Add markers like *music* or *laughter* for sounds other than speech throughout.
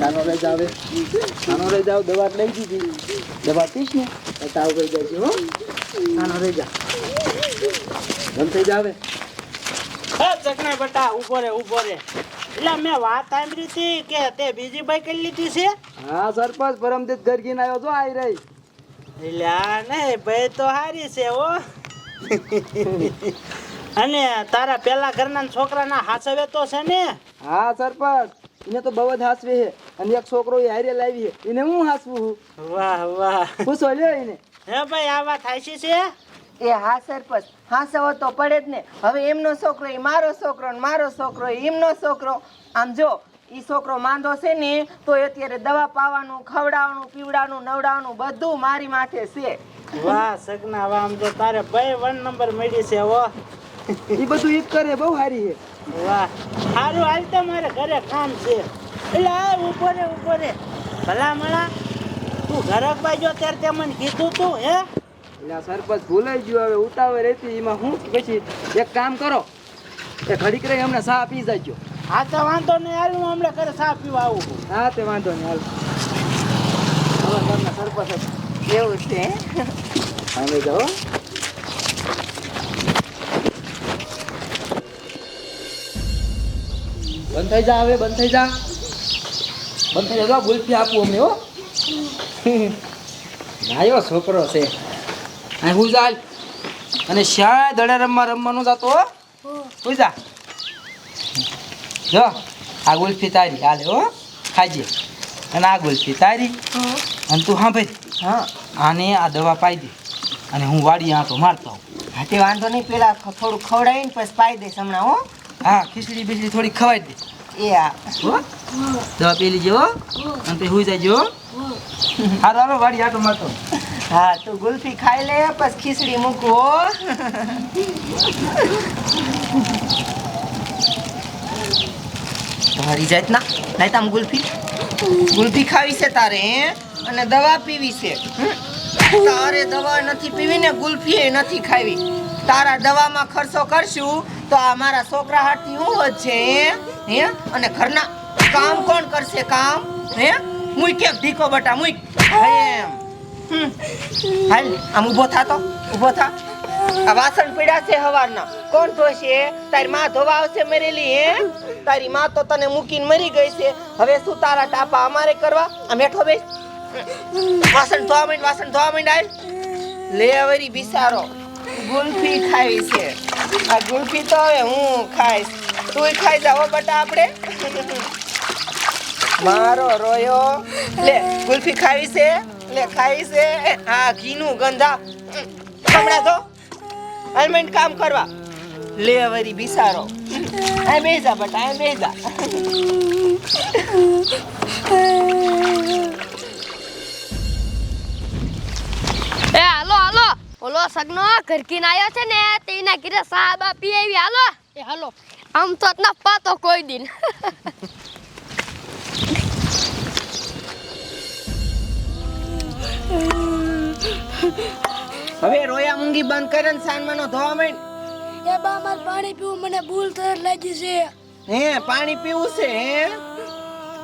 કાનો જાવે. કાનો જાવ દવા લઈ દીધી. દવા પીશ ને તાવ ગઈ જાય છે હો. કાનો જા. બંધ થઈ જાવે. ચકના બેટા ઊભો રે ઊભો રે. એટલે મેં વાત સાંભળી હતી કે તે બીજી બાઈક કરી લીધી છે? હા સરપંચ પરમદીત ગરગીન આવ્યો તો આવી રહી. એટલે નહીં ભાઈ તો હારી છે હો. *laughs* અને તારા પેલા ઘરના છોકરાના હાસવે તો છે ને? હા સરપંચ. એને તો બહુ જ હાસવી છે. અને એક છોકરો એ હારે લાવી છે. એને હું હાસવું છું? વાહ વાહ. પૂછો લ્યો એને? હે ભાઈ આ વાત હાસી છે? એ હા સરપંચ. હા સવો તો પડે જ ને. હવે એમનો છોકરો એ મારો છોકરો ને મારો છોકરો એમનો છોકરો. આમ જો ઈ છોકરો માંદો છે ને તો એ અત્યારે દવા પાવાનું ખવડાવવાનું પીવડાવવાનું નવડાવવાનું બધું મારી માથે છે. વાહ સગના વાહ. આમ જો તારે ભાઈ વન નંબર મળી છે હો. એ બધું ઈ કરે બહુ સારી છે. વાહ સારું હાલ તો મારે ઘરે કામ છે. એટલે આ ઊભો રે ઊભો ભલા મળા તું ઘરક બાજુ ત્યારે તે મને કીધું તું હે? એટલે આ સરપંચ ભૂલાઈ ગયું હવે ઉતાવળ રહેતી એમાં હું પછી એક કામ કરો. એ ઘડીક રહી અમને સા પી જજો. હા તો વાંધો નહીં હાલ હું હમણાં ઘરે સા પીવા આવું હા તે વાંધો નહીં હાલ. હવે ઘરના સરપંચ. એવું છે સામે જાઓ થઈ જા હવે બંધ થઈ જા. બંધ થઈ જા ગુલ્ફી આપું અમને હો. નાયો છોકરો છે. અહીં હું ચાલ અને શ્યા દડે રમવા રમવાનું જતો હો. જા. જો આ ગુલ્ફી તારી. હાલે હો. ખાજે. અને આ ગુલ્ફી તારી. અને તું હા ભાઈ હા. આને આ દવા પાઈ દે. અને હું વાડી આંટો મારતો. હા તે વાંધો નહીં. પેલા થોડું ખવડાવીને પછી પાઈ દઈશ હમણાં હો. હા ખીચડી બીચડી થોડી ખવાઈ દે. હો દવા પી લીજો અને પછી હુઈ જજો હો હારો હારો વાડી આટો મારતો હા તું ગુલ્ફી ખાઈ લે પછી ખીચડી મૂકવો તમારી જાતના નહીં તામ ગુલ્ફી ગુલ્ફી ખાવી છે તારે અને દવા પીવી છે? તારે દવા નથી પીવી ને ગુલ્ફી નથી ખાવી તારા દવામાં ખર્ચો કરશું તો આ મારા છોકરા હાથથી હું વધશે હે? અને ઘરના કામ કોણ કરશે કામ? હે? મુઈ કે ઢીકો બટા, મુઈ. એમ. હાલ, આમ ઊભો થા તો, ઊભો થા. આ વાસણ પીડા છે હવારના. કોણ ધોશે? તારી માં ધોવા આવશે મરેલી, હે? તારી માં તો તને મૂકીને મરી ગઈ છે. હવે શું તારા ટાપા અમારે કરવા? આ મેઠો બેસ. વાસણ ધોવા માંડ, વાસણ ધોવા માંડ આય લે વરી બિસારો. ગુલ્ફી ખાવી છે. આ ગુલ્ફી તો હવે હું ખાઈશ. તું ખાઈ જાવ બટા આપણે. મારો રોયો. લે ગુલ્ફી ખાવી છે. લે ખાવી છે. આ ઘીનું ગંધા હમણાં તો અલમેન્ટ કામ કરવા. લે વરી બિસારો. આ બેજા બટા આ બેજા એ હાલો હાલો. ઓલો સગનો ઘરકીને આવ્યો છે ને તેના ઘરે સાહેબ પી આવી હાલો. એ હાલો. આમ તો ના પાતો કોઈ દિન હવે રોયા મૂંગી બંધ કરે ને સાનમાનો ધોવા માંડ. એ બા માર પાણી પીવું મને ભૂલ તર લાગી છે. હે પાણી પીવું છે હે?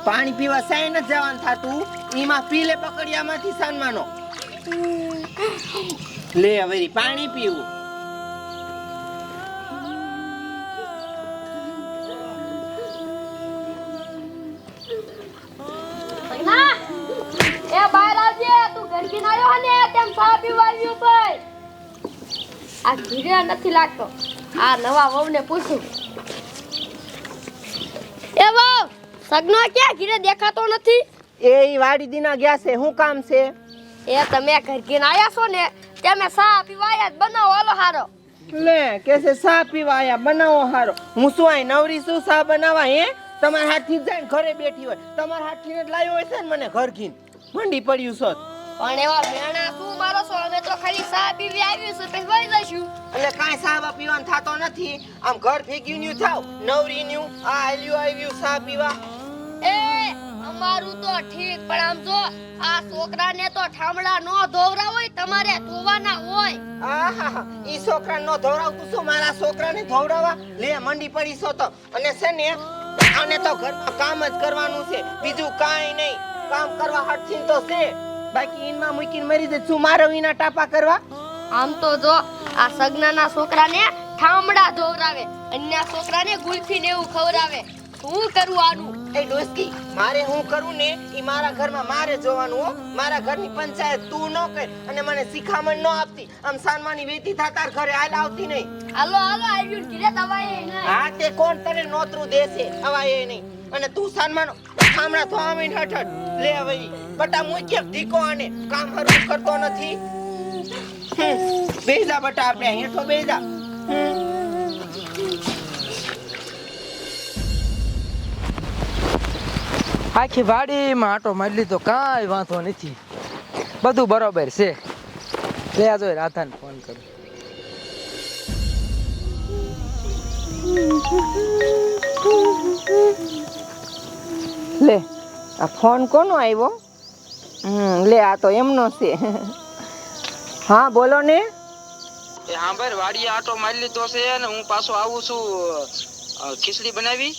પાણી પીવા સાઈ ન જવાનું થાતું. એમાં પીલે પકડિયામાંથી સાનમાનો લે હવે પાણી પીવું. આવ્યો ને તેમ સા પીવા આવ્યો છે આ ઘીરે નથી લાગતો. આ નવા વહુને પૂછું. એ વહુ સગનો ક્યાં ઘીરે દેખાતો નથી? એ ઈ વાડી દીના ગયા છે. શું કામ છે? એ તમે ઘરકીને આવ્યા છો ને તમે સા પીવાયા જ બનાવો. હાલો હારો. લે કે છે સા પીવા આયા બનાવો હારો. હું શું આય નવરી શું સા બનાવા હે? તમારા હાથથી જાય ઘરે બેઠી હોય. તમારા હાથથી જ લાવ્યો હોય છે ને મને ઘર ઘીન. મંડી પડ્યું છે. પણ એવા મેણા શું મારો છો? અમે તો ખાલી સા પીવી આવ્યું છે પછી વહી જશું એટલે કાંઈ સાબા પીવાનું થતો નથી. આમ ઘર ભેગ્યું ન્યુ થાવ નવરી ન્યુ આ આલ્યું આવ્યું સા પીવા. એ અમારું તો ઠીક પણ આમ જો આ છોકરાને તો ઠામડા નો ધોવરા હોય તમારે ધોવાના હોય. આહા ઈ છોકરા નો ધોવડાવતું શું? મારા છોકરાને ધોવડાવવા લે મંડી પડી છો તો. અને છે ને આને તો ઘરમાં કામ જ કરવાનું છે. બીજું કાંઈ નહીં. કામ કરવા હટથી તો છે. બાકી ઇનમાં મૂકીને મરી જાય શું મારો વિના ટાપા કરવા? આમ તો જો આ સગનાના છોકરાને ઠામડા ધોવરાવે અન્ય છોકરાને ગુલ્ફી ને એવું ખવડાવે. શું કરું આનું? એ ડોસકી મારે હું કરું ને ઈ મારા ઘરમાં મારે જોવાનું હો. મારા ઘરની પંચાયત તું ન કર અને મને શિખામણ ન આપતી. આમ સાનમાની વેતી થા તાર ઘરે હાલ આવતી નહીં. હાલો હાલો આવ્યું દવાઈ નહીં. હા તે કોણ તને નોતરું દેશે? અવાય એ નહીં. અને તું સાનમાનો સામણા થવા મીન હઠ લે હવે, બટા મુઈ કેમ ઢીકો આને? કામ હરખું કરતો નથી. બેજા બટા આપણે હેઠો બેહી જા. આખી વાડીમાં આટો મારી લીધો, કાંઈ વાંધો નથી. બધું બરોબર છે. લે, આ જોઈ રાધાને ફોન કરું. લે. આ ફોન કોનો આવ્યો? હમ લે આ તો એમનો છે. હા બોલો ને. એ હા ભાઈ વાડીએ આટો મારી લીધો છે ને હું પાછો આવું છું ખીચડી બનાવી.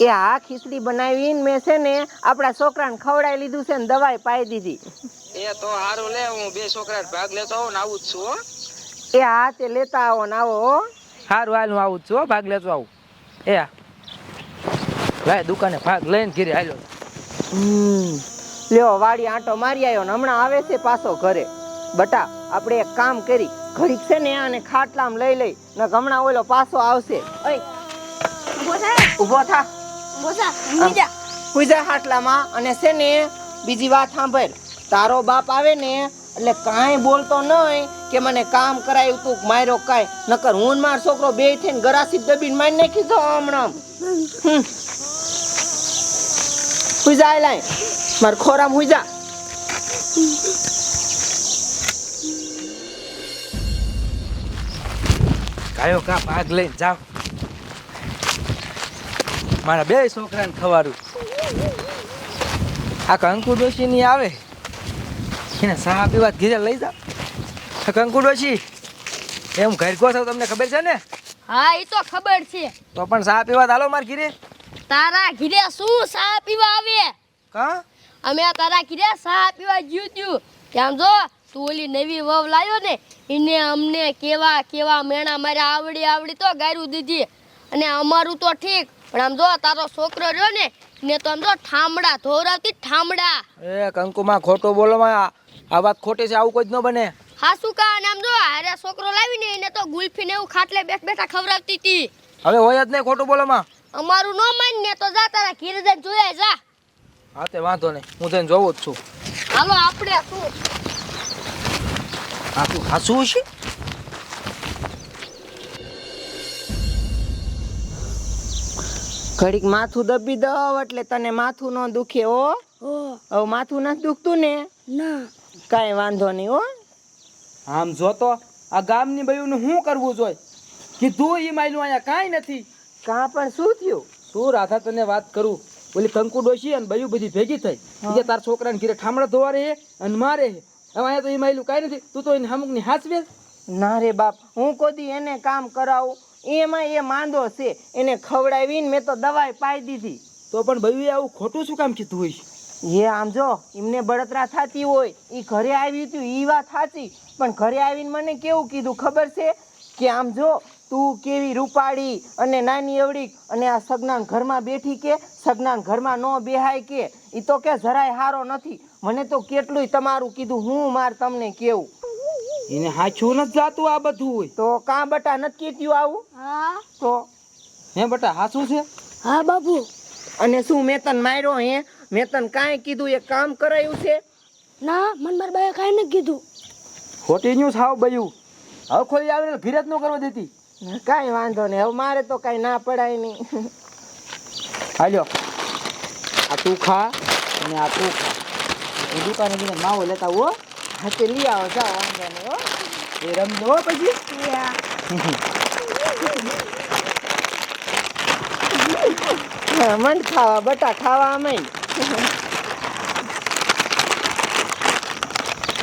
એ હા ખીચડી બનાવીને મેં છે ને આપણા છોકરાને ખવડાવી લીધું છે ને દવાઈ પાઈ દીધી. એ તો સારું લે હું બે છોકરા ભાગ લેતો આવું ને આવું જ છું હો. એ હા તે લેતા આવો ને આવો હો. સારું હાલ હું આવું જ છું ભાગ લેતો આવું. એ હા. લાય દુકાને ભાગ લઈને ઘીરે હાલ્યો. હમ. લ્યો વાડી આંટો મારી આવ્યો ને હમણાં આવે છે પાછો ઘરે. બટા આપણે એક કામ કરી. ઘડીક છે ને આને ખાટલામ લઈ લઈ ને હમણાં ઓલો પાછો આવશે. ઓય. ઊભો થા. પૂજા ખાટલામાં અને છે ને બીજી વાત સાંભળ. તારો બાપ આવે ને એટલે કાંઈ બોલતો નહીં કે મને કામ કરાયું તું માર્યો કાંઈ. નકર હું માર મારો છોકરો બે થઈને ગરાસી દબીને મારી નાખી દો હમણાં. હમ. હુઈ લાય. માર ખોરામ હુઈ જા. કાયો કા ભાગ લઈને જાવ મારા બે છોકરાને ખવારું આ કંકુ ડોશી ની આવે. એને સાહ પીવા ઘીરે લઈ જાવ આ કંકુ ડોશી એમ ઘર કો છો તમને ખબર છે ને? હા એ તો ખબર છે. તો પણ સાહ પીવા હાલો માર ઘીરે. તારા ઘીરે શું સા પીવા આવે? કા? અમે તારા ઘીરે સા પીવા જ્યું ત્યું ત્યાં જો તું ઓલી નવી વવ લાવ્યો ને એને અમને કેવા કેવા મેણા મારે આવડી આવડી તો ગાયરું દીધી. અને અમારું તો ઠીક. પણ આમ જો તારો છોકરો રહ્યો ને ને તો આમ જો ઠામડા ધોરાવતી ઠામડા. એ કંકુમાં ખોટો બોલો માં આ- વાત ખોટી છે આવું કોઈ જ ન બને. શું કા? અને આમ જો અરે છોકરો લાવીને એને તો ગુલ્ફી ને એવું ખાટલે બેઠ બેઠા ખવડાવતી હતી હવે હોય જ નહીં ખોટું બોલો માં અમારું ન માન ને તો જા તારા ઘીરે જઈને જોયા જા. હા તે વાંધો નહીં. હું તને જોવું જ છું. હાલો આપણે શું? આ તું હાસું છે ઘડીક માથું દબી દઉં એટલે તને માથું ન દુખે હો. હવે માથું નથી દુખતું ને? ના. કાંઈ વાંધો નહીં હો. આમ જોતો આ ગામની બયુનું શું કરવું જોઈએ? કીધું એ માયલું અહીંયા કાંઈ નથી. કાં પણ શું થયું? શું રાધા તને વાત કરું? ઓલી કંકુ ડોશી અને બયું બધી ભેગી થઈ. બીજા તાર છોકરાને ઘીરે ઠામડા ધોવા રે અને મારે. હવે અહીંયા તો એ માયલું કાંઈ નથી. તું તો એને અમુકની હાચવે. ના રે બાપ હું કોદી એને કામ કરાવું? એમાં એ માંદો છે. એને ખવડાવીને મેં તો દવાઈ પાઈ દીધી. તો પણ ભાઈ આવું ખોટું શું કામ કીધું હોય? એ આમ જો એમને બળતરા થતી હોય. એ ઘરે આવી હતી એ વાત સાચી. પણ ઘરે આવીને મને કેવું કીધું ખબર છે? કે આમ જો તું કેવી રૂપાળી અને નાની એવડી અને આ સગનાન ઘરમાં બેઠી કે? સગનાન ઘરમાં ન બેહાય કે? એ તો કે જરાય હારો નથી. મને તો કેટલુંય તમારું કીધું હું માર તમને કેવું. એને હાચું નથી જાતું આ બધું હોય. તો કાં બટા નથી કીધું આવું? હા. તો? હે બટા હાચું છે? હા બાબુ અને શું મેં તને માર્યો હે? મેં તને કાંઈ કીધું એ કામ કરાયું છે? ના મન મારા બાએ કાંઈ નથી કીધું. ખોટી ન્યૂઝ હાવ બયું. હવે ખોલી આવીને ઘીરે ન કરવા દેતી. કાંઈ વાંધો નહીં. હવે મારે તો કાંઈ ના પડાય નહીં. હાલો આ તું ખા અને આ તું ખા. એ દુકાને જઈને માવો લેતા હો હા. તે લઈ આવો જાઓ વાંધો નહીં હો. એ રમજો હો પછી. મન ખાવા બટા ખાવા અમે.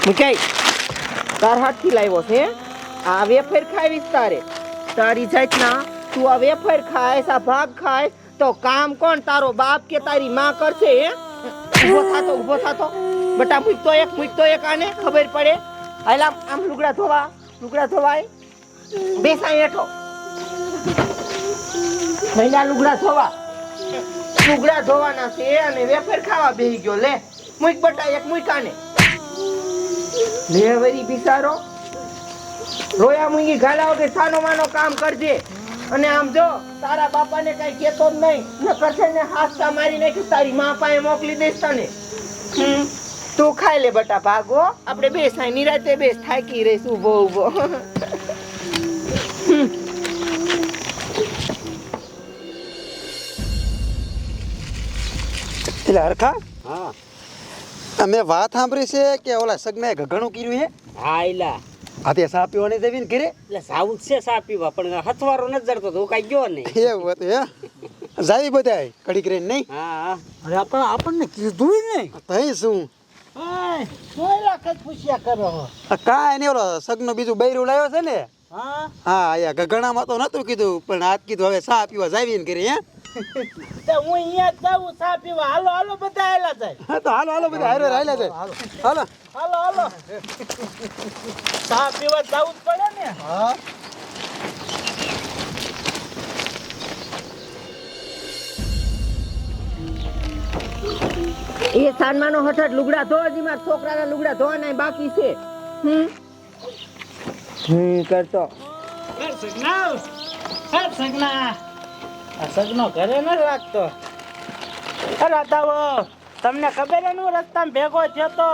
મુકાઈ તાર હાથથી લાવ્યો છે આ વેફેર ખાવીશ તારે. તારી જાતના. તું આ વેફર ખાય આ ભાગ ખાય તો કામ કોણ તારો બાપ કે તારી માં કરશે, હે? ઊભો થાતો ઊભો થાતો. બટા મૂકતો એક મૂકતો એક આને, ખબર પડે? હાલ આમ લુગડા ધોવા, લુગડા ધોવાય. બેસાય હેઠો મહિના લુગડા ધોવા. લુગડા ધોવાના છે અને વેફર ખાવા બેહી ગયો. લે મૂક બટા એક મૂક આને. લે વરી બિસારો. રોયા મૂંગી ગાલા વગર સાનો માનો કામ કરજે. અને આમ જો તારા બાપાને કઈ કેતો જ નહીં. ને કરશે ને હાસકા મારી નાખી તારી મા પાસે મોકલી દઈશ તને. હમ. તું ખાઈ લે બટા ભાગો આપણે બે સાઈ નિરાતે બે થાકી રહીશ ઊભો ઊભો એટલે હરખા? હા. અમે વાત સાંભળી છે કે ઓલા સગનાએ ઘઘણું કર્યું છે? હા એલા. આ તે સા પીવાની દેવી ને ઘરે? એટલે સાઉથ છે સા પીવા પણ હથવારો ન જડતો તો કાઈ ગયો નહીં. એવું હતું હે જાવી બધાય કડી કરીને નહીં? હા. અરે પણ આપણને કીધું નહીં. તઈ શું? પૂછ્યા કરો. આ કાંઈ નહીં ઓલો સગનો બીજું બૈરું લાવ્યો છે ને? હા? હા તો નતું કીધું પણ આજ કીધું હવે સા પીવા જાવી ને ઘરે હે તે હું અહીંયા જાઉં ચા પીવા. હાલો હાલો બધા આયલા જાય. હા તો હાલો હાલો બધા હારે હાલ્યા છે હાલો. હાલો. હાલો ચા પીવા જવું જ પડે ને. હા. એ સાનમાનો હઠાત લુગડા ધોવા જી મારા છોકરાના લુગડા ધોવાના બાકી છે. હમ? હમ કરતો. સગના સગના આ સગનો ઘરે ન લાગતો અરે તાવો તમને ખબર હે હું રસ્તામાં ભેગો થયો તો?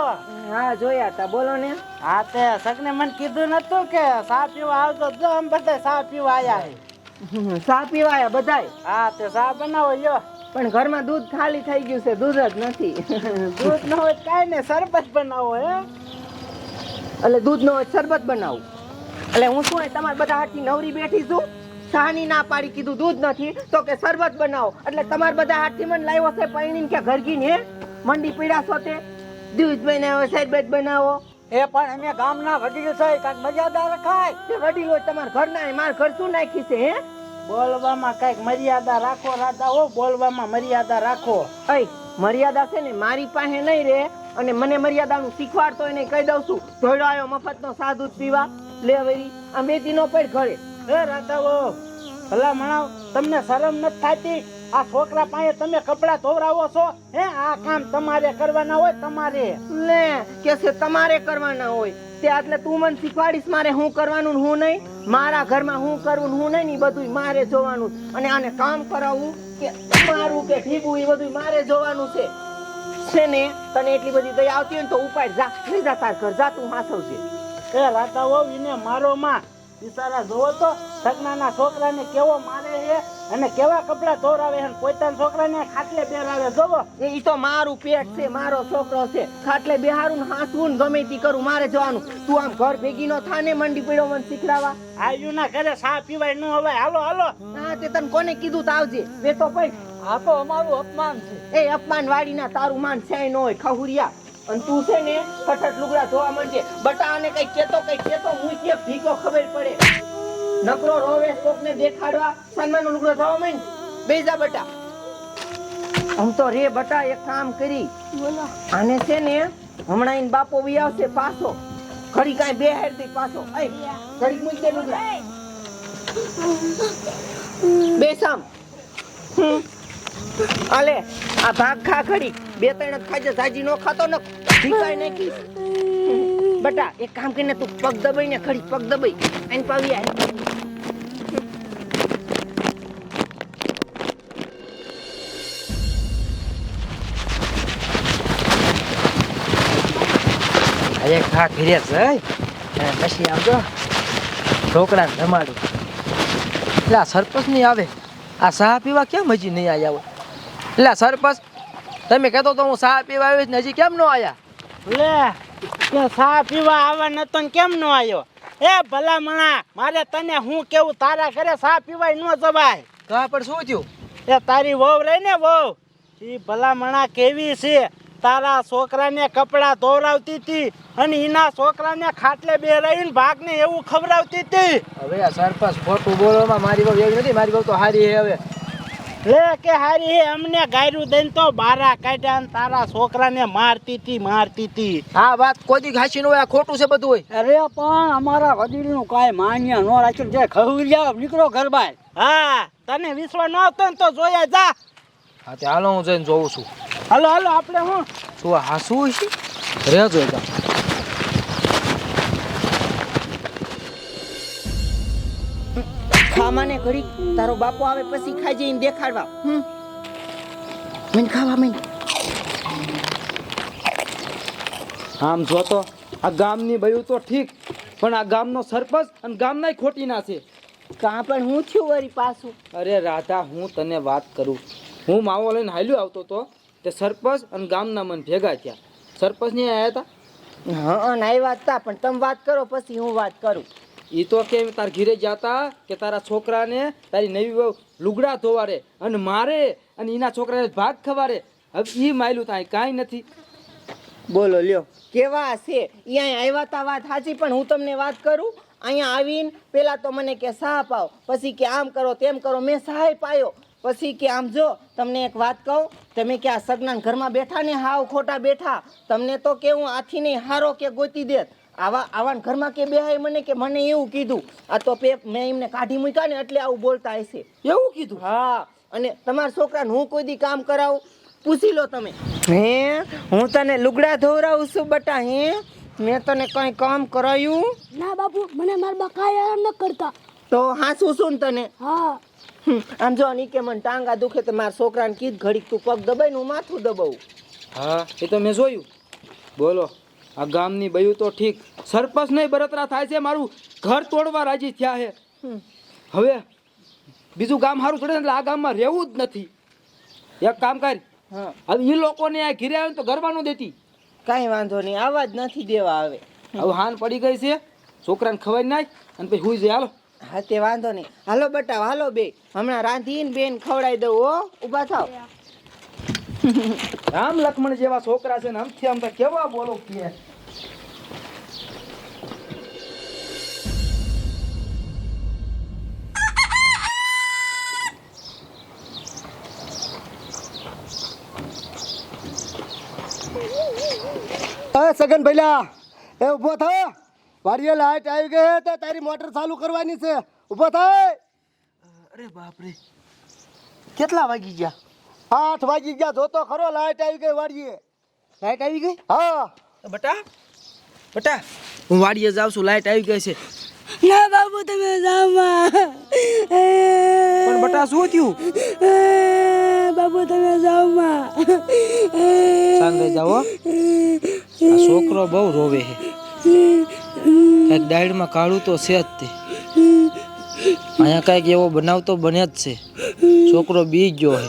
હા જોયા તા બોલો ને. હા તે સગને મને કીધું નતું કે સા પીવા આવતો જો આમ બધા સા પીવા આયા સા પીવા આયા બધાય? હા તે સા બનાવો લ્યો. પણ ઘરમાં દૂધ ખાલી થઈ ગયું છે દૂધ જ નથી. દૂધ ન હોય કાંઈ ને શરબત બનાવો હે. એટલે દૂધ ન હોય શરબત બનાવું. એટલે હું શું તમારે બધા હાથી નવરી બેઠી છું? સાની ના પાડી કીધું દૂધ નથી તો કે શરબત બનાવો. એટલે તમારે બધા હાથથી મને લાવ્યો છે પૈણીને કે ઘરગીને હે? મંડી પીડાશો તે? દૂધ બનાવો શરબત બનાવો. એ પણ અમે ગામના વડીલ છે કાંઈક મર્યાદા રખાય? તે વડીલો તમારા ઘરના માર ઘર શું નાખી છે હે? બોલવામાં કંઈક મર્યાદા રાખો રાધા હો બોલવામાં મર્યાદા રાખો. અઈ મર્યાદા છે ને મારી પાસે નહીં રે અને મને મર્યાદાનું શીખવાડતો એને કહી દઉં છું. ધોયડો આવ્યો મફતનો સાદુ જ પીવા. લે વરી આ મેથી નો પડ ઘરે. એ રાધાઓ ભલા મણાવ તમને શરમ નથી થતી? આ છોકરા પાસે તમે કપડા ધોવરાવો છો? હે આ કામ તમારે કરવાના હોય તમારે. લે કે છે તમારે કરવાના હોય? તે એટલે તું મને શીખવાડીશ મારે હું કરવાનું હું નહીં? મારા ઘરમાં હું કરવું હું નહીં ને બધું મારે જોવાનું અને આને કામ કરાવવું કે મારું કે ભીગું એ બધું મારે જોવાનું છે. છે ને તને એટલી બધી દયા આવતી હોય ને તો ઉપાડ જા જા તાર ઘર જા તું હાસવજે એ રાધાઓ એને મારો માં બિચારા જોવો તો સગનાના છોકરાને કેવો મારે છે અને કેવા કપડા ધોરાવે છે પોતાના છોકરાને ખાટલે બેરાવે જોવો. એ તો મારું પેટ છે મારો છોકરો છે. ખાટલે બેહારું ને હાંસવું ને ગમે તે કરું મારે જવાનું. તું આમ ઘર ભેગી નો થાને મંડી પડ્યો મને શીખડાવા આયુના ઘરે સા પીવાય ન હવે હાલો હાલો. ના તે તને કોને કીધું તાવજે આવજે. બે તો પૈ આ તો અમારું અપમાન છે. એ અપમાન વાળી ના તારું માન છે ન હોય ખહુરિયા. અને તું છે ને ફટટ લુગડા ધોવા માંડજે. બટા આને કઈ કેતો કઈ કેતો હું કે ભીગો ખબર પડે. નકરો રોવે કોકને દેખાડવા. સન્માન લુગડો ધોવા માંડ. બેજા બટા. આમ તો રે બટા એક કામ કરી. આને છે ને હમણાં ઈન બાપો વી આવશે પાછો. ઘડી કાંઈ બે હેર દે પાછો. એ ઘડી મૂકી દે લુગડા. *laughs* બેસામ. હમ. આલે, આ ભાગ ખા ખરી. બે ત્રણ જ ખાઈ જા નો ખાતો ન ભીખાઈ નાખી બટા, એક કામ કરીને તું પગ દબાઈ ને ખડી પગ દબાઈ. એને પાવી આય અરે ખા ખીરે છે પછી આવજો. ઢોકળા જમાડું એટલે આ સરપંચ નહીં આવે. આ સાહ પીવા કેમ હજી નહીં આવ્યા હોય? એટલે સરપંચ તમે કહેતો તો હું સાહ પીવા આવીશ ને હજી કેમ નો આવ્યા લે કે સાહ પીવા આવવા નતો ને કેમ નો આવ્યો એ ભલા મણા મારે તને હું કેવું તારા ઘરે સાહ પીવાય ન જવાય? કા પણ શું થયું? એ તારી વહુ રહી ને વહુ. એ ભલા મણા કેવી છે? તારા છોકરાને કપડા ધોવરાવતી હતી અને એના છોકરાને ખાટલે બે રહીને ભાગને એવું ખવડાવતી હતી. હવે આ સરપંચ ખોટું બોલવામાં મારી બહુ એવી નથી મારી બહુ તો હારી છે હવે. લે કે હારી હે? અમને ગાયરું દઈને તો બારા કાઢ્યા ને તારા છોકરાને મારતી હતી મારતી હતી. આ વાત કોઈ ઘાસી નું આ ખોટું છે બધું હોય. અરે પણ અમારા વડીલનું કાંઈ માન્ય ન રાખ્યું. જે ખવડી જાવ નીકળો ઘર બહાર હા તને વિશ્વાસ ન આવતો ને તો જોયા જા. હા તે હાલો હું જઈને જોઉં છું. હાલો હાલો આપણે હું. શું હાસવું હાસું હોય છે? રહેજો એકદમ ખામાને ઘડી તારો બાપો આવે પછી ખાઈ જઈને દેખાડવા. હમ. મને ખાવા મને આમ જો તો આ ગામની બયું તો ઠીક પણ આ ગામનો સરપંચ અને ગામનાય ખોટી ના છે. કાં પણ હું થયું વરી પાછું? અરે રાધા હું તને વાત કરું. હું માવો લઈને હાલ્યો આવતો તો. તે સરપંચ અને ગામના મન ભેગા થયા. સરપંચ ને આવ્યા હતા? હા નાઈ વાત તા પણ તમે વાત કરો પછી હું વાત કરું. એ તો કે તાર ઘીરે જાતા કે તારા છોકરાને તારી નવી વહુ લુગડા ધોવારે અને મારે અને એના છોકરાને ભાગ ખવારે હવે એ માયલું તાય કાંઈ નથી. બોલો લ્યો. કેવા છે અહીંયા આવ્યા તા વાત સાચી પણ હું તમને વાત કરું. અહીંયા આવીને પેલા તો મને કે સાહ પાવ પછી કે આમ કરો તેમ કરો મેં સહાય પાયો પછી કે આમ જો તમને એક વાત કહું તમે કે આ સગના ઘરમાં બેઠા ને હાવ ખોટા બેઠા તમને તો કેવું આથી નહીં હારો કે ગોતી દેત. આવા આવા ઘરમાં કે બેહાય મને કે મને એવું કીધું. આ તો પેપ મેં એમને કાઢી મૂક્યા ને એટલે આવું બોલતા હશે. એવું કીધું? હા. અને તમારા છોકરાને હું કોઈ દી કામ કરાવું? પૂછી લો તમે. હે? હું તને લુગડા ધોવરાવું છું બટા હે? મેં તને કઈ કામ કરાયું? ના બાપુ મને મારા બા કાંઈ આરામ ન કરતા. તો હાસું છું ને તને? હા. આમ જો ની કે મને ટાંગા દુખે તો મારા છોકરાને કીધ ઘડીક તું પગ દબાઈ ને હું માથું દબાવું. હા એ તો મેં જોયું. બોલો આ ગામની બયું તો ઠીક. સરપંચ નહીં બરતરા થાય છે મારું ઘર તોડવા રાજી થયા છે. હવે બીજું ગામ સારું ચડે એટલે આ ગામમાં રહેવું જ નથી. એક કામ કર. હવે એ લોકોને આ ઘીરે આવે તો ગરવાનું દેતી. કાંઈ વાંધો નહીં આવા જ નથી દેવા આવે. હવે હાન પડી ગઈ છે છોકરાને ખવાઈ નાખ અને પછી હુઈ જાય. હાલો. હા તે વાંધો નહીં. હાલો બટા હાલો બે. હમણાં રાંધીને બેન ખવડાવી દઉં હો. ઊભા થાવ. રામ લક્ષ્મણ જેવા છોકરા છે ને આમથી આમ તો કેવા બોલો કે? સગન ભૈલા એ ઊભો થા વાડીએ લાઈટ આવી ગઈ તો તારી મોટર ચાલુ કરવાની છે. ઊભો થાય. અરે બાપરે. કેટલા વાગી ગયા? આઠ વાગી ગયા. જોતો ખરો લાઈટ આવી ગઈ વાડીએ. લાઈટ આવી ગઈ? હા. બટા બટા હું વાડીએ જાઉં છું લાઈટ આવી ગઈ છે. ના બાબુ તમે જામાં. પણ બટા શું થયું? બાબુ તમે જામાં. થઈ જાઓ છોકરો બહુ રોવે છે. કંઈક ડાયડમાં કાળું તો છે જ તે. અહીંયા કંઈક એવો બનાવ તો બને જ છે. છોકરો બી ગયો હે.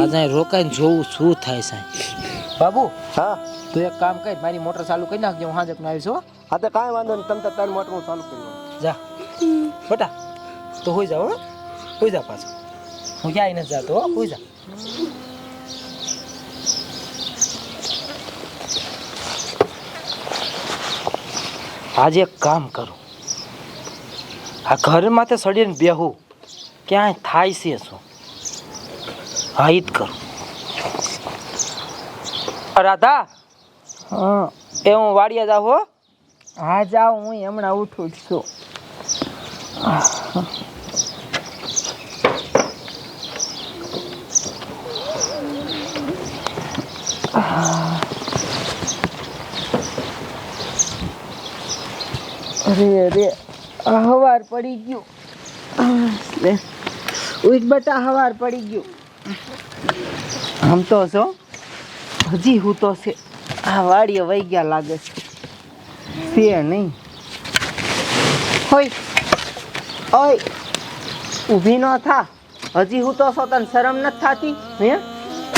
આજે અહીં રોકાઈને જોવું શું થાય સાહેબ. બાબુ હા. તું એક કામ કર મારી મોટર ચાલુ કરી નાખજે હું હાજર આવીશ હો. હા તો કાંઈ વાંધો નહીં તમે તારી મોટર હું ચાલુ કરી જા. બટા તો હોઈ જાઓ હો. હોઈ જા પાછો. હું ક્યાંય નથી જાતો હો હોઈ જા. આજે એક કામ કરું. આ ઘરમાં તે સડીને બેહું ક્યાંય થાય છે શું? હા ઈ જ કરું. રાધા હા. એ હું વાડિયા જાઉં હો. હા જાઉં હું હમણાં ઉઠું જ છું. અરે અરે હવાર પડી ગયું. ઉઠ બટા હવાર પડી ગયું. આમ તો છો હજી હું તો છે. આ વાડીએ વહી ગયા લાગે છે. છે નહીં. હોય. ઓય. ઊભી ન થા. હજી હું તો છો, તને શરમ નથી થાતી? હે?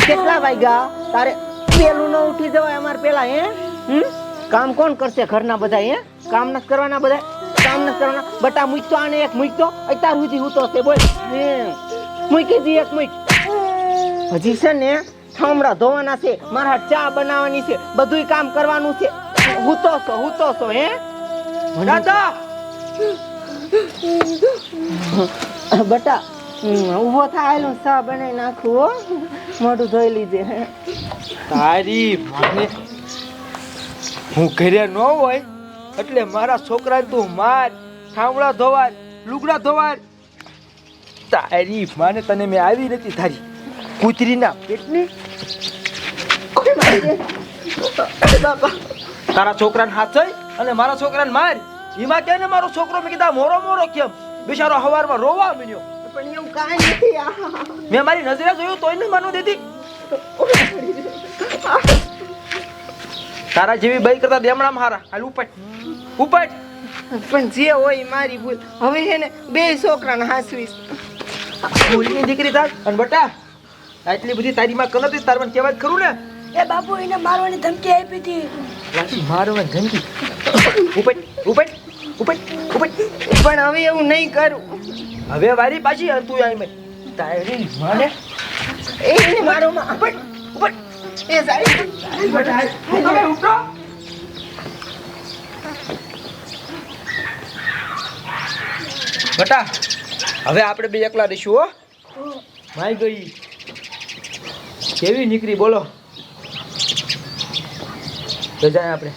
કેટલા વાગ્યા? તારે પેલું ન ઉઠી જવાય અમારે પેલા, હે? હમ? કામ કોણ કરશે ઘરના બધા, હે? કામ નથી કરવાના બધા? કામ નથી કરવાના? બટા મૂકતો આને એક, મૂકતો? અત્યાર સુધી હું તો છે બોલ. મૂકી દી એક, મૂક. હજી છે ને ઠામડા ધોવાના છે, મારા ચા બનાવવાની છે, બધુંય કામ કરવાનું છે. હું તો છો હું તો છો હે? દાદા બટા ઊભો થાય ચા બનાવી નાખું મોઢું ધોઈ લીધે તારી માને હું ઘરે ન હોય એટલે મારા છોકરાને તું માર ઠામડા ધોવાય લુગડા ધોવાય. તારી માને તને મેં આવી નથી તારી કૂતરીના પેટની? તારા છોકરાને હાથ અને મારા છોકરાને માર. એમાં કે ને મારો છોકરો મેં કીધા મોરો મોરો કેમ? બિચારો હવારમાં રોવા મળ્યો પણ એવું કાંઈ નથી. મેં મારી નજરે જોયું તોય ને માનું દીધી તારા જેવી બઈ કરતા દેમણામાં હારા. હાલ ઉપટ ઉપટ પણ જે હોય મારી ભૂલ. હવે છે ને બે છોકરાને હાસવીશ. ભૂલની દીકરી તાર. અને બટા આટલી બધી તારી માં કલર હતી તાર મને કહેવાય જ ખરું ને. એ બાપુ એને મારવાની ધમકી આપી હતી. મારવાની ધમકી. ઉપટ ઉપટ ઉપટ ઉપટ પણ હવે એવું નહીં કરું. હવે વારી પાછી તું આવી મેં તારી માને. એને મારો માં ઉપટ ઉપટ એ તમે બટા હવે આપણે બે એકલા રહીશું હો. માઈ ગઈ. કેવી નીકળી બોલો. તો જાય આપણે.